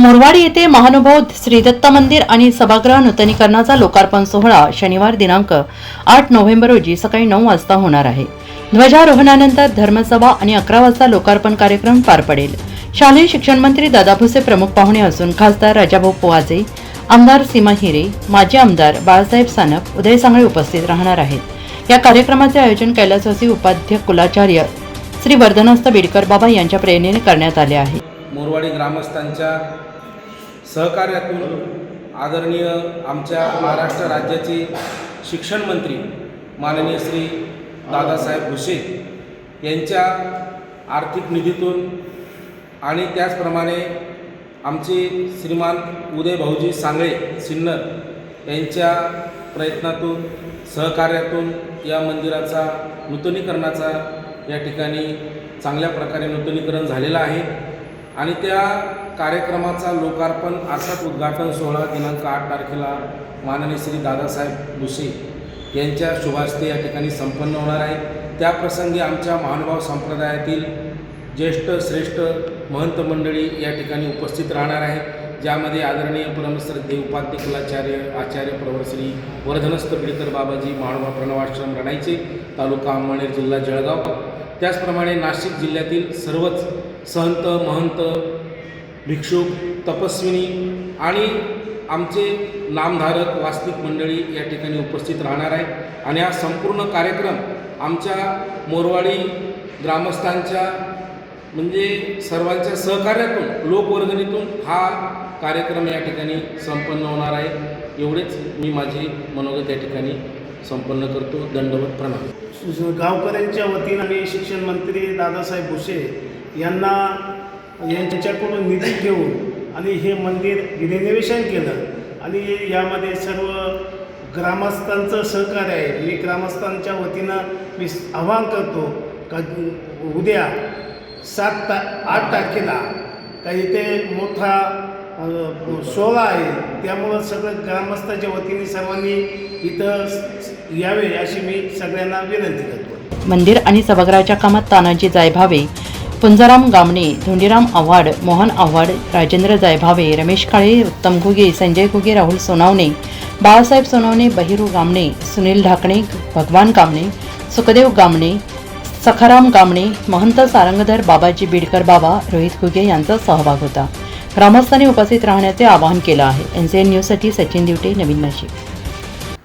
मोरवाडी येथे महानुभाव श्री दत्त मंदिर आणि सभागृह नूतनीकरणाचा लोकार्पण सोहळा शनिवार दिनांक आठ नोव्हेंबर रोजी सकाळी नऊ वाजता होणार आहे. ध्वजारोहणानंतर धर्मसभा आणि अकरा वाजता लोकार्पण कार्यक्रम पार पडेल. शालेय शिक्षण मंत्री दादा भुसे प्रमुख पाहुणे असून खासदार राजाभाऊ पोवाजे आमदार सीमा हिरे माजी आमदार बाळासाहेब सानप उदय सांगळे उपस्थित राहणार आहेत. या कार्यक्रमाचे आयोजन कैलासवासी उपाध्यक्ष कुलाचार्य श्री वर्धनस्थ बिडकर बाबा यांच्या प्रेरणेने करण्यात आले आहे. मोरवाडी ग्रामस्थांच्या सहकार्यातून आदरणीय आमच्या महाराष्ट्र राज्याचे शिक्षण मंत्री माननीय श्री दादासाहेब भुसे यांच्या आर्थिक निधीतून आणि त्याचप्रमाणे आमचे श्रीमान उदय भाऊजी सांगळे सिन्नर यांच्या प्रयत्नातून सहकार्यातून या मंदिराचा नूतनीकरणाचा या ठिकाणी चांगल्या प्रकारे नूतनीकरण झालेलं आहे. आणि त्या कार्यक्रमाचा लोकार्पण अर्थात उद्घाटन सोहळा दिनांक आठ तारखेला माननीय श्री दादासाहेब भुसे यांच्या शुभास्ते या ठिकाणी संपन्न होणार आहे. त्याप्रसंगी आमच्या महानुभाव संप्रदायातील ज्येष्ठ श्रेष्ठ महंत मंडळी या ठिकाणी उपस्थित राहणार आहे ज्यामध्ये आदरणीय परमश्रद्धे उपाध्य कुलाचार्य आचार्य प्रवरश्री वर्धनस्थ बिडकर बाबाजी महानुभाव प्रणवाश्रम रणायचे तालुका अंमळनेर जिल्हा जळगाव. त्याचप्रमाणे नाशिक जिल्ह्यातील सर्वच संत महंत भिक्षुक तपस्विनी आणि आमचे नामधारक वास्तविक मंडळी या ठिकाणी उपस्थित राहणार आहे आणि हा संपूर्ण कार्यक्रम आमच्या मोरवाडी ग्रामस्थांच्या म्हणजे सर्वांच्या सहकार्यातून लोकवर्गणीतून हा कार्यक्रम या ठिकाणी संपन्न होणार आहे. एवढेच मी माझी मनोगत या ठिकाणी संपन्न करतो. दंडवत प्रणाम. गावकऱ्यांच्या वतीनं आणि शिक्षण मंत्री दादासाहेब भुसे यांना यांच्याकडून निधी घेऊन आणि हे मंदिर रिनिवेशन केलं. आणि यामध्ये सर्व ग्रामस्थांचं सहकार्य आहे. मी ग्रामस्थांच्या वतीनं मी आवाहन करतो का उद्या सात ता आठ तारखेला का इथे मोठा सोहळा आहे. त्यामुळं सगळं ग्रामस्थाच्या वतीने सर्वांनी इथं यावे अशी मी सगळ्यांना विनंती करतो. मंदिर आणि सभागृहाच्या कामात तानाजी जायभावे पुंजाराम गामणे धोंडीराम आव्हाड मोहन आव्हाड राजेंद्र जायभावे रमेश काळे उत्तम घुगे संजय घुगे राहुल सोनावणे बाळासाहेब सोनावणे बहिरू गामणे सुनील ढाकणे भगवान गामणे सुखदेव गामणे सखाराम गामणे महंत सारंगधर बाबाजी बिडकर बाबा रोहित घुगे यांचा सहभाग होता. ग्रामस्थांनी उपस्थित राहण्याचे आवाहन केलं आहे. एन सी एन न्यूजसाठी सचिन दिवटे नवीन नाशिक.